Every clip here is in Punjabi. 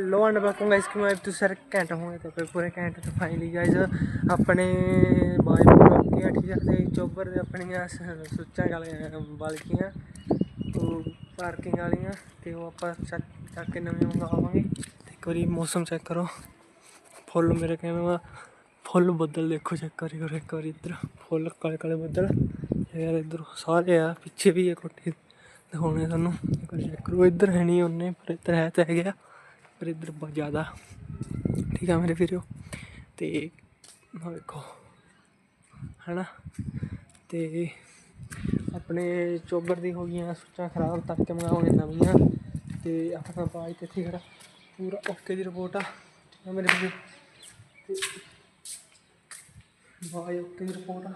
ਲੋ ਐਂਡ ਵੈਲਕਮ ਗਾਇਸ ਕਿ ਮੈਂ ਤੁਸੀਂ ਸਾਰੇ ਘੈਂਟ ਹੋਏ ਤੇ ਫਿਰ ਪੂਰੇ ਘੈਂਟ ਤੇ ਫਾਈਨਲੀ ਗਾਇਸ ਆਪਣੇ ਬਾਈ ਬਲੌਗ ਠੀਕ ਹੈ ਚੋਬਰ ਦੇ ਆਪਣੀਆਂ ਸ- ਸੁੱਚਾਂ ਵਾਲੀਆਂ ਬਲਕੀਆਂ, ਉਹ ਪਾਰਕਿੰਗ ਵਾਲੀਆਂ, ਤੇ ਉਹ ਆਪਾਂ ਚੱਕ ਚੱਕ ਕੇ ਨਵੇਂ ਮੰਗਵਾਵਾਂਗੇ। ਤੇ ਇੱਕ ਵਾਰੀ ਮੌਸਮ ਚੈੱਕ ਕਰੋ। ਫੁੱਲ ਮੇਰੇ ਕਹਿੰਦੇ ਵਾ ਫੁੱਲ ਬੱਦਲ ਦੇਖੋ ਚੈੱਕ ਕਰੀ ਕਰੋ ਇੱਕ ਵਾਰੀ ਇੱਧਰ, ਫੁੱਲ ਕਾਲੇ ਕਾਲੇ ਬੱਦਲ। ਯਾਰ ਇੱਧਰ ਸਾਰੇ ਆ, ਪਿੱਛੇ ਵੀ ਹੈ ਕੋਠੀ, ਦਿਖਾਉਣੇ ਤੁਹਾਨੂੰ। ਇੱਕ ਵਾਰੀ ਚੈੱਕ ਕਰੋ, ਇੱਧਰ ਹੈ ਨਹੀਂ ਉਹਨੇ, ਪਰ ਇੱਧਰ ਹੈ ਤਾਂ ਹੈਗਾ ਪਰ ਇੱਧਰ ਬਹੁਤ ਜ਼ਿਆਦਾ। ਠੀਕ ਆ ਮੇਰੇ ਵੀਰੋ? ਤੇ ਆਹ ਵੇਖੋ। ਹੈਨਾ? ਤੇ ਆਪਣੇ ਚੋਬਰ ਦੀ ਹੋ ਗਈਆਂ ਸੁੱਚਾਂ ਖਰਾਬ ਤੱਕ ਮੰਗਾਉਣੇ ਨਵੀਆਂ। ਤੇ ਆਪਣਾ ਬਾਈ ਤੇ ਖੜਾ। ਪੂਰਾ ਓਕੇ ਦੀ ਰਿਪੋਰਟ ਆ। ਠੀਕ ਆ ਮੇਰੇ ਵੀਰੋ? ਤੇ ਬਾਈ ਓਕੇ ਦੀ ਰਿਪੋਰਟ ਆ।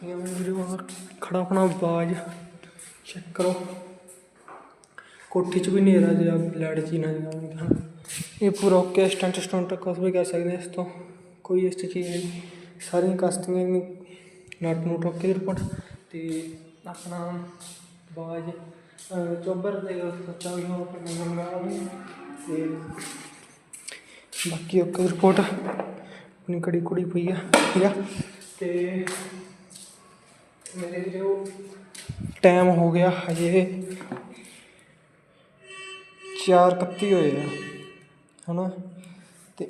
ਠੀਕ ਆ ਮੇਰੇ ਵੀਰੋ ਖੜਾ ਆਪਣਾ ਬਾਜ। ਚੈੱਕ ਕਰੋ। ਕੋਠੀ 'ਚ ਵੀ ਹਨੇਰਾ ਜਿਹਾ ਲਾਈਟ ਜੀ ਨਾ ਜਾਵੇ ਇਹ ਪੂਰਾ ਓਕੇ ਸਟੰਟ ਸਟੰਟ ਕੁਛ ਵੀ ਕਰ ਸਕਦੇ ਇਸ ਤੋਂ। ਕੋਈ ਇਸ 'ਚ ਚੀਜ਼ ਨਹੀਂ। ਸਾਰੀਆਂ ਕਸਟਮਰ ਨੂੰ। ਨਟ ਨੂੰ ਓਕੇ ਰਿਪੋਰਟ। ਤੇ ਆਪਣਾ ਬਾਜ, ਅਹ, ਚੋਬਰ ਦੇ ਸੋਚਾਂ ਵੀ ਹੋ ਆਪਣੇ ਮੰਗਾਵਾਂਗੇ ਤੇ ਬਾਕੀ ਓਕੇ ਰਿਪੋਰਟ। ਆਪਣੀ ਕੜੀ ਕੁੜੀ ਪਈ ਆ। ਠੀਕ ਆ। ਤੇ ਮੇਰੇ ਜੋ ਟਾਈਮ ਹੋ ਗਿਆ ਹਜੇ। ਚਾਰ ਇਕੱਤੀ ਹੋਏ ਆ, ਹਨਾ? ਤੇ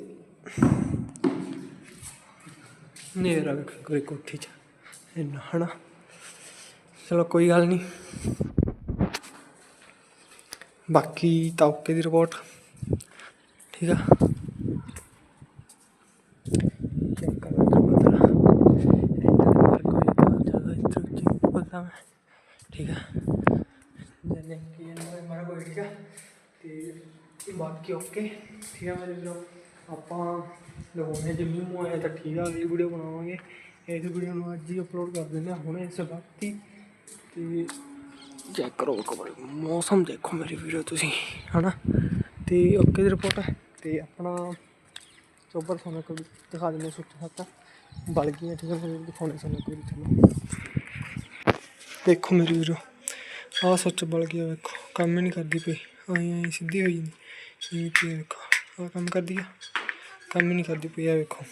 ਨੇਰਾ ਕੋਈ ਕੋਠੀ ਚ, ਇੰਨਾ, ਹਨਾ? ਚਲੋ, ਕੋਈ ਗੱਲ ਨਹੀਂ ਬਾਕੀ ਤਾਂ ਓਕੇ ਦੀ ਰਿਪੋਰਟ, ਠੀਕ ਆ? ਚੈੱਕ ਕਰੋ ਇੱਧਰ ਬੱਦਲ ਕੋਈ ਤਾਂ ਜ਼ਿਆਦਾ ਇੱਧਰ ਉੱਚੀ ਮੈਂ, ਠੀਕ ਆ? ਜਨੇ ਕਿ ਇਹਨਾਂ ਮਾਰ ਕੋਈ ਠੀਕ ਆ? ਤੇ ਬਾਕੀ ਓਕੇ। ਠੀਕ ਹੈ ਮੇਰੇ ਵੀਰੋ, ਆਪਾਂ ਲਗਾਉਣੇ ਜੇ ਮੂੰਹ ਆਇਆ ਤਾਂ ਠੀਕ ਆ, ਅਗਲੀ ਵੀਡੀਓ ਬਣਾਵਾਂਗੇ। ਇਸ ਵੀਡੀਓ ਨੂੰ ਅੱਜ ਹੀ ਅਪਲੋਡ ਕਰ ਦਿੰਦੇ ਹਾਂ, ਹੁਣੇ ਇਸ ਵਕਤ ਹੀ ਤੇ ਚੈੱਕ ਕਰੋ ਕਮਰੇ ਮੌਸਮ ਦੇਖੋ ਮੇਰੇ ਵੀਰੋ ਤੁਸੀਂ, ਹਨਾ? ਤੇ ਓਕੇ ਦੀ ਰਿਪੋਰਟ ਹੈ। ਤੇ ਆਪਣਾ ਚੋਬਰ ਤੁਹਾਨੂੰ ਕੋਈ ਦਿਖਾ ਦਿੰਦੇ ਸੁੱਟ ਸੱਤ ਬਲ ਗਈਆਂ, ਠੀਕ ਹੈ ਮੇਰੇ ਦਿਖਾਉਣੇ ਸਾਨੂੰ ਕੋਈ ਤੁਹਾਨੂੰ। ਦੇਖੋ ਮੇਰੇ ਵੀਰੋ, ਆਹ ਸੱਚ ਬਲ ਗਿਆ, ਵੇਖੋ, ਕੰਮ ਹੀ ਨਹੀਂ ਕਰਦੀ ਪਈ। ਆਈ ਆਈ ਸਿੱਧੀ ਹੋਈ ਨਹੀਂ ਇਹ ਕੀ ਵੇਖੋ, ਆਹ ਕੰਮ ਕਰਦੀ ਆ। ਕੰਮ ਹੀ ਨਹੀਂ ਕਰਦੀ ਪਈ ਆ ਵੇਖੋ।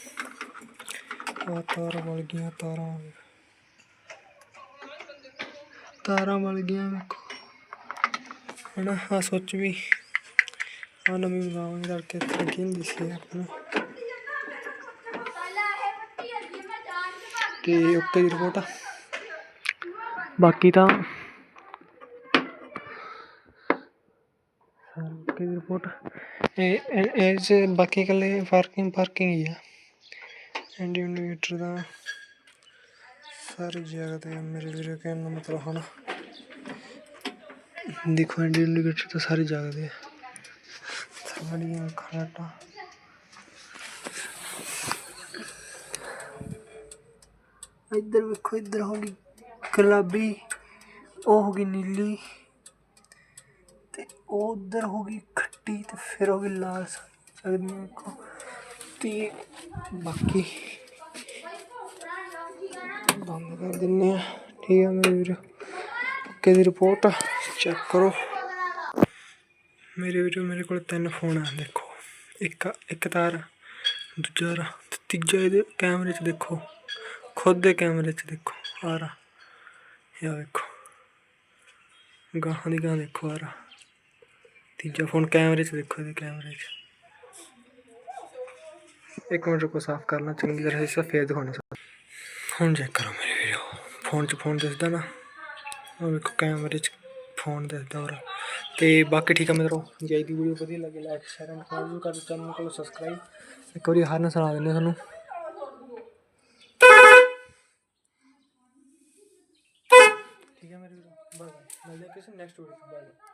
ਆਹ ਤਾਰਾਂ ਬਲ ਗਈਆਂ, ਤਾਰਾਂ ਤਾਰਾਂ ਬਲ ਗਈਆਂ ਵੇਖੋ। ਹਨਾ, ਆਹ ਸੋਚ ਵੀ। ਆਹ ਨਵੀਂ ਬਣਾਵਾਂਗੇ ਕਰਕੇ ਲੱਗੀ ਹੁੰਦੀ ਸੀ ਆਪਣਾ। ਤੇ ਓਕੇ ਦੀ ਰਿਪੋਰਟ ਬਾਕੀ ਤਾਂ ਓਕੇ ਦੀ ਰਿਪੋਰਟ ਇਹ, ਇਹ- ਬਾਕੀ ਇਕੱਲੇ ਪਾਰਕਿੰਗ ਪਾਰਕਿੰਗ ਹੀ ਆ। ਐਂਡ ਇੰਡੀਕੇਟਰ ਦਾ ਸਾਰੀ ਜਗ੍ਹਾ ਤੇ ਮੇਰੇ ਵੀਰੇ ਕਹਿਣ ਦਾ ਮਤਲਬ ਹੁਣ ਦੇਖੋ ਐਂਡ ਇੰਡੀਕੇਟਰ ਤਾਂ ਸਾਰੀ ਜਗ੍ਹਾ ਤੇ। ਆ ਸਾਰੀਆਂ ਖਰਾਟਾਂ। ਇੱਧਰ ਵੇਖੋ, ਇੱਧਰ ਹੋ ਗਈ ਗੁਲਾਬੀ, ਉਹ ਹੋ ਗਈ ਨੀਲੀ। ਉਹ ਉਧਰ ਹੋ ਗਈ ਖੱਟੀ ਤੇ ਫਿਰ ਹੋ ਗਈ ਲਾਲ ਸਕਦੇ ਹੋ ਤੇ ਬਾਕੀ ਬੰਦ ਕਰ ਦਿੰਨੇ ਆ। ਠੀਕ ਆ ਮੇਰੇ ਵੀਰ। ਓਕੇ ਦੀ ਰਿਪੋਰਟ ਚੈੱਕ ਕਰੋ। ਮੇਰੇ ਵੀਰੋ, ਮੇਰੇ ਕੋਲ ਤਿੰਨ ਫੋਨ ਆ, ਦੇਖੋ। ਇੱਕ ਇੱਕ ਤਾਰ, ਦੂਜਾ ਰਾ ਤੀਜਾ ਇਹਦੇ ਕੈਮਰੇ 'ਚ ਦੇਖੋ। ਖੁਦ ਦੇ ਕੈਮਰੇ 'ਚ ਦੇਖੋ ਆ ਰਾ ਇਹ ਵੇਖੋ। ਗਾਹਾਂ ਦੀ ਗਾਹਾਂ ਦੇਖੋ ਆ ਰਾ ਤੀਜਾ ਫੋਨ ਕੈਮਰੇ 'ਚ ਦੇਖੋ ਇਹਦੇ ਕੈਮਰੇ 'ਚ। ਇੱਕ ਮਿੰਟ ਰੁਕੋ, ਸਾਫ਼ ਕਰਨਾ, ਚੰਗੀ ਤਰ੍ਹਾਂ ਇਸ ਫੇਰ ਦਿਖਾਉਣਾ ਹੁਣ ਚੈੱਕ ਕਰੋ ਮੇਰੇ ਵੀਡੀਓ ਫੋਨ 'ਚ ਫੋਨ ਦਿਸਦਾ ਨਾ ਉਹ ਵੇਖੋ ਕੈਮਰੇ 'ਚ ਫੋਨ ਦਿਸਦਾ ਹੋਰ ਤੇ ਬਾਕੀ ਠੀਕ ਆ ਮਿੱਤਰੋ, ਜੇ ਦੀ ਵੀਡੀਓ ਵਧੀਆ ਲੱਗੇ ਲਾਈਕ ਸ਼ੇਅਰ ਐਂਡ ਕਮੈਂਟ ਕਰ ਚੈਨਲ ਨੂੰ ਸਬਸਕ੍ਰਾਈਬ ਇੱਕ ਵਾਰੀ ਹਰ ਨਾਲ ਸੁਣਾ ਦਿੰਦੇ ਤੁਹਾਨੂੰ। ਠੀਕ ਹੈ ਮੇਰੇ ਵੀਡੀਓ ਬਾਏ ਮਿਲਦੇ ਹਾਂ ਕਿਸੇ ਨੈਕਸਟ ਵੀਡੀਓ ਬਾਏ